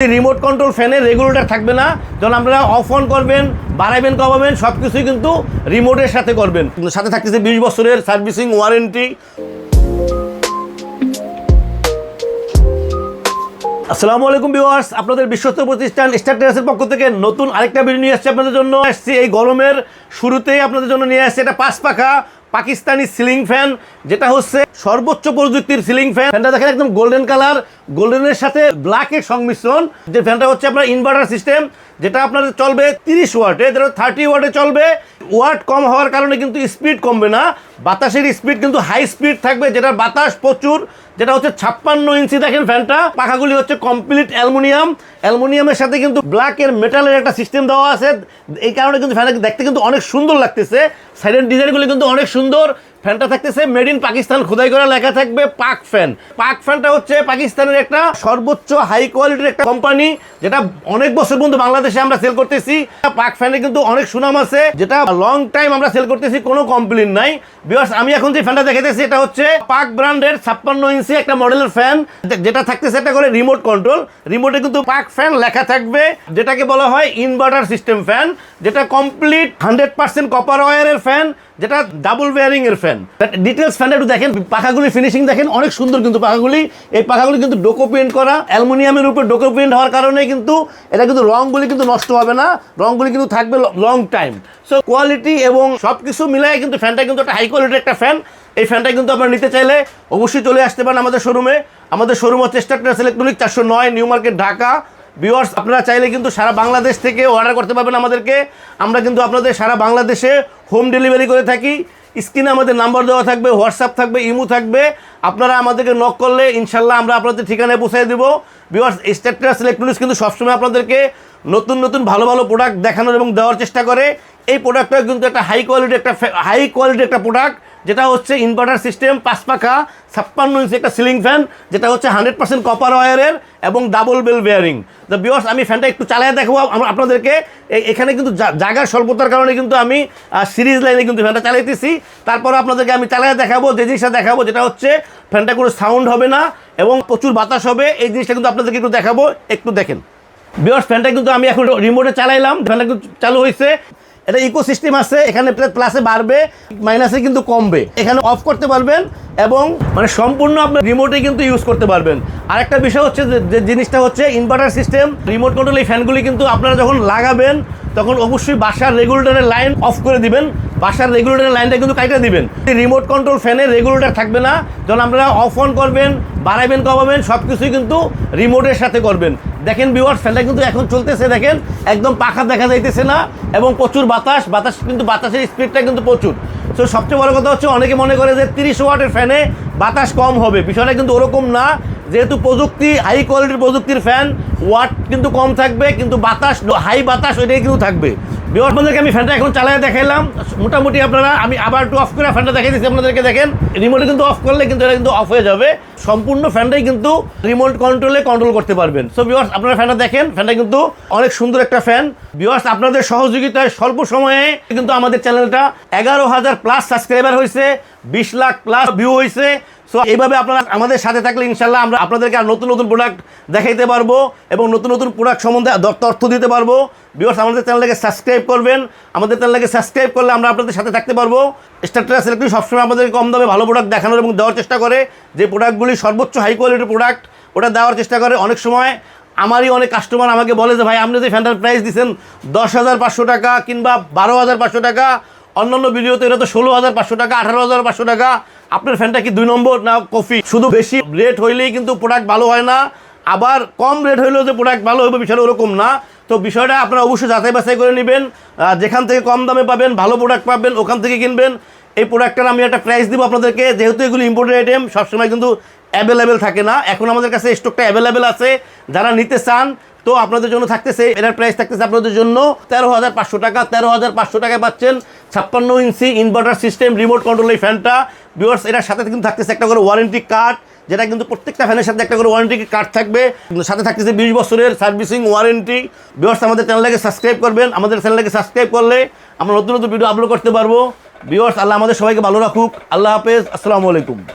Remote control ফ্যানের regulator থাকবে না। যখন আপনারা অফ অন করবেন বাড়াবেন কমাবেন সব কিছুই কিন্তু রিমোটের সাথে করবেন। সাথে থাকতেছে বিশ বছরের সার্ভিসিং ওয়ারেন্টি আসসালামু আলাইকুম ভিউয়ার্স আপনাদের বিশ্বস্ত প্রতিষ্ঠান স্টার টেরাসের পক্ষ থেকে নতুন আরেকটা ভিডিও নিয়ে আসছে আপনাদের জন্য। আসছি এই গরমের শুরুতেই আপনাদের জন্য নিয়ে আসছে। এটা পাঁচ পাখা পাকিস্তানি সিলিং ফ্যান, যেটা হচ্ছে সর্বোচ্চ প্রযুক্তির সিলিং ফ্যান। ফ্যানটা দেখেন একদম গোল্ডেন কালার গোল্ডেনের সাথে ব্ল্যাকের সংমিশ্রণ। যে ফ্যানটা হচ্ছে আপনার ইনভার্টার সিস্টেম যেটা আপনার চলবে তিরিশ ওয়াটে, যেটা থার্টি ওয়াটে চলবে। ওয়াট কম হওয়ার কারণে কিন্তু স্পিড কমবে না। বাতাসের স্পিড কিন্তু হাই স্পিড থাকবে, যেটার বাতাস প্রচুর, যেটা হচ্ছে ছাপ্পান্ন ইঞ্চি। দেখেন ফ্যানটা পাখাগুলি হচ্ছে কমপ্লিট অ্যালুমিনিয়াম। অ্যালুমিনিয়ামের সাথে কিন্তু ব্ল্যাকের মেটালের একটা সিস্টেম দেওয়া আছে। এই কারণে কিন্তু ফ্যানটা দেখতে কিন্তু অনেক সুন্দর লাগতেছে। সাইডের ডিজাইনগুলি কিন্তু অনেক সুন্দর। ফ্যানটা থাকতেছে মেড ইন পাকিস্তান, খোদাই করা লেখা থাকবে পাক ফ্যান পাক ফ্যানটা হচ্ছে পাকিস্তানের একটা সর্বোচ্চ হাই কোয়ালিটির একটা কোম্পানি যেটা অনেক বছর পর্যন্ত বাংলাদেশে আমরা সেল করতেছি। পাক ফ্যানে কিন্তু অনেক সুনাম আছে, যেটা লং টাইম আমরা সেল করতেছি, কোনো কমপ্লেন নাই। বিকজ আমি এখন যে ফ্যানটা দেখাতেছি এটা হচ্ছে পাক ব্র্যান্ডের ছাপ্পান্ন ইঞ্চি একটা মডেলের ফ্যান। যেটা থাকতেছে সেটা করে রিমোট কন্ট্রোল রিমোটে কিন্তু পাক ফ্যান লেখা থাকবে, যেটাকে বলা হয় ইনভার্টার সিস্টেম ফ্যান যেটা কমপ্লিট হান্ড্রেড পার্সেন্ট কপার ওয়ারের ফ্যান যেটা ডাবল ওয়ারিং এর ফ্যান ডিটেলস ফ্যানটা একটু দেখেন, পাখাগুলি ফিনিশিং দেখেন, অনেক সুন্দর কিন্তু পাখাগুলি। এই পাখাগুলি কিন্তু ডোকো প্রিন্ট করা, অ্যালুমিনিয়ামের উপর ডোকো প্রিন্ট হওয়ার কারণে কিন্তু এটা কিন্তু রংগুলি কিন্তু নষ্ট হবে না, রংগুলি কিন্তু থাকবে লং টাইম সো কোয়ালিটি এবং সব কিছু মিলাই কিন্তু ফ্যানটা কিন্তু একটা হাই কোয়ালিটির একটা ফ্যান এই ফ্যানটা কিন্তু আপনারা নিতে চাইলে অবশ্যই চলে আসতে পারেন আমাদের শোরুমে আমাদের শোরুম হচ্ছে স্টারটাস ইলেকট্রনিক চারশো নয় নিউ মার্কেট ঢাকা ভিউয়ার্স আপনারা চাইলে কিন্তু সারা বাংলাদেশ থেকে অর্ডার করতে পারবেন আমাদেরকে। আমরা কিন্তু আপনাদের সারা বাংলাদেশে হোম ডেলিভারি করে থাকি। স্ক্রিনে আমাদের নাম্বার দেওয়া থাকবে হোয়াটসঅ্যাপ থাকবে ইমো থাকবে। আপনারা আমাদেরকে নক করলে ইনশাল্লাহ আমরা আপনাদের ঠিকানায় পৌঁছে দেবো। ভিউয়ার্স স্টেট্রাস ইলেকট্রনিক্স কিন্তু সবসময় আপনাদেরকে নতুন নতুন, ভালো ভালো প্রোডাক্ট দেখানোর এবং দেওয়ার চেষ্টা করে। এই প্রোডাক্টটা কিন্তু একটা হাই কোয়ালিটি একটা হাই কোয়ালিটি একটা প্রোডাক্ট যেটা হচ্ছে ইনভার্টার সিস্টেম পাঁচ পাখা ছাপ্পান্ন ইঞ্চি একটা সিলিং ফ্যান যেটা হচ্ছে হান্ড্রেড পার্সেন্ট কপার ওয়ারের এবং ডাবল বেল বেয়ারিং দ্য বিয়স আমি ফ্যানটা একটু চালিয়ে দেখাবো আপনাদেরকে। এখানে কিন্তু জায়গার স্বল্পতার কারণে কিন্তু আমি সিরিজ লাইনে কিন্তু ফ্যানটা চালাইতেছি। তারপর আপনাদেরকে আমি চালিয়ে দেখাবো, যে জিনিসটা দেখাবো, যেটা হচ্ছে ফ্যানটা কোনো সাউন্ড হবে না এবং প্রচুর বাতাস হবে। এই জিনিসটা কিন্তু আপনাদেরকে একটু দেখাবো, একটু দেখেন। বিয়স ফ্যানটা কিন্তু আমি এখন রিমোটে চালাইলাম ফ্যানটা কিন্তু চালু হয়েছে এটা ইকো সিস্টেম আছে, এখানে প্লাসে বাড়বে মাইনাসে কিন্তু কমবে। এখানে অফ করতে পারবেন এবং মানে সম্পূর্ণ আপনার রিমোটে কিন্তু ইউজ করতে পারবেন। আরেকটা বিষয় হচ্ছে যে- জিনিসটা হচ্ছে ইনভার্টার সিস্টেম রিমোট কন্ট্রোল এই ফ্যানগুলি কিন্তু আপনারা যখন লাগাবেন, তখন অবশ্যই বাসার রেগুলেটরের লাইন অফ করে দিবেন। বাসার রেগুলেটরের লাইনটা কিন্তু কাইটা দিবেন। রিমোট কন্ট্রোল ফ্যানের রেগুলেটর থাকবে না, যখন আপনারা অফ অন করবেন বাড়াবেন কমাবেন সব কিছুই কিন্তু রিমোটের সাথে করবেন। দেখেন বিওয়ার ফ্যানটা কিন্তু এখন চলতেছে, দেখেন, একদম পাখা দেখা যাইতেছে না এবং প্রচুর বাতাস বাতাস কিন্তু বাতাসের স্পিডটা কিন্তু প্রচুর। তো সবচেয়ে বড় কথা হচ্ছে, অনেকে মনে করে যে তিরিশ ওয়াটের ফ্যানে বাতাস কম হবে। বিষয়টা কিন্তু ওরকম না, যেহেতু প্রযুক্তি হাই কোয়ালিটির প্রযুক্তির ফ্যান ওয়াট কিন্তু কম থাকবে, কিন্তু বাতাস হাই বাতাস ওইটাই কিন্তু থাকবে। বিওয়ার আপনাদেরকে আমি ফ্যানটা এখন চালায় দেখাইলাম। মোটামুটি আপনারা, আমি আবার একটু অফ করে ফ্যানটা দেখাই দিচ্ছি আপনাদেরকে দেখেন। রিমোটে কিন্তু অফ করলে কিন্তু এটা কিন্তু অফ হয়ে যাবে। সম্পূর্ণ ফ্যানটাই কিন্তু রিমোট কন্ট্রোলে কন্ট্রোল করতে পারবেন। সো বিওয়ার্স আপনারা ফ্যানটা দেখেন, ফ্যানটা কিন্তু অনেক সুন্দর একটা ফ্যান বিওয়ার্স আপনাদের সহযোগিতায় স্বল্প সময়ে কিন্তু আমাদের চ্যানেলটা এগারো হাজার প্লাস সাবস্ক্রাইবার হয়েছে, বিশ লাখ প্লাস ভিউ হয়েছে। সো এইভাবে আপনারা আমাদের সাথে থাকলে ইনশাল্লাহ আমরা আপনাদেরকে আর নতুন নতুন প্রোডাক্ট দেখাইতে পারব এবং নতুন নতুন প্রোডাক্ট সম্বন্ধে তথ্য দিতে পারব। বিকজ আমাদের চ্যানেলটাকে সাবস্ক্রাইব করবেন। আমাদের চ্যানেলটাকে সাবস্ক্রাইব করলে আমরা আপনাদের সাথে থাকতে পারব। স্টারটেরা সিলেক্টরি সবসময় আমাদেরকে কম দামে ভালো প্রোডাক্ট দেখানোর এবং দেওয়ার চেষ্টা করে। যে প্রোডাক্টগুলি সর্বোচ্চ হাই কোয়ালিটির প্রোডাক্ট ওটা দেওয়ার চেষ্টা করে। অনেক সময় আমারই অনেক কাস্টমার আমাকে বলে যে, ভাই, আপনি যে ফ্যানটার প্রাইস দিচ্ছেন দশ হাজার পাঁচশো টাকা কিংবা বারো হাজার পাঁচশো টাকা, অন্যান্য ভিডিওতে এটা তো ষোলো হাজার পাঁচশো টাকা, আঠারো হাজার পাঁচশো টাকা আপনার ফ্যানটা কি দুই নম্বর না কফি? শুধু বেশি রেট হইলেই কিন্তু প্রোডাক্ট ভালো হয় না। আবার কম রেট হইলেও যে প্রোডাক্ট ভালো হবে বিষয়টা ওরকম না। তো বিষয়টা আপনারা অবশ্যই যাচাই বাছাই করে নেবেন। যেখান থেকে কম দামে পাবেন, ভালো প্রোডাক্ট পাবেন, ওখান থেকে কিনবেন। এই প্রোডাক্টটার আমি একটা প্রাইস দিব আপনাদেরকে। যেহেতু এগুলো ইম্পোর্টেড আইটেম সবসময় কিন্তু অ্যাভেলেবেল থাকে না। এখন আমাদের কাছে স্টকটা অ্যাভেলেবেল আছে। যারা নিতে চান, তো আপনাদের জন্য থাকতেছে, এটার প্রাইস থাকতেছে আপনাদের জন্য তেরো হাজার পাঁচশো টাকা। তেরো হাজার পাঁচশো টাকায় পাচ্ছেন ছাপ্পান্ন ইঞ্চি ইনভার্টার সিস্টেম রিমোট কন্ট্রোল এই ফ্যানটা। বিওয়ার্স এটার সাথে কিন্তু থাকতেছে একটা করে ওয়ারেন্টি কার্ড যেটা কিন্তু প্রত্যেকটা ফ্যানের সাথে একটা করে ওয়ারেন্টি কার্ড থাকবে। সাথে থাকতেছে বিশ বছরের সার্ভিসিং ওয়ারেন্টি ভিউয়ার্স আমাদের চ্যানেলটাকে সাবস্ক্রাইব করবেন। আমাদের চ্যানেলটাকে সাবস্ক্রাইব করলে আমরা নতুন নতুন ভিডিও আপলোড করতে পারব। ভিউয়ার্স আল্লাহ আমাদের সবাইকে ভালো রাখুক। আল্লাহ হাফেজ। আসসালামু আলাইকুম।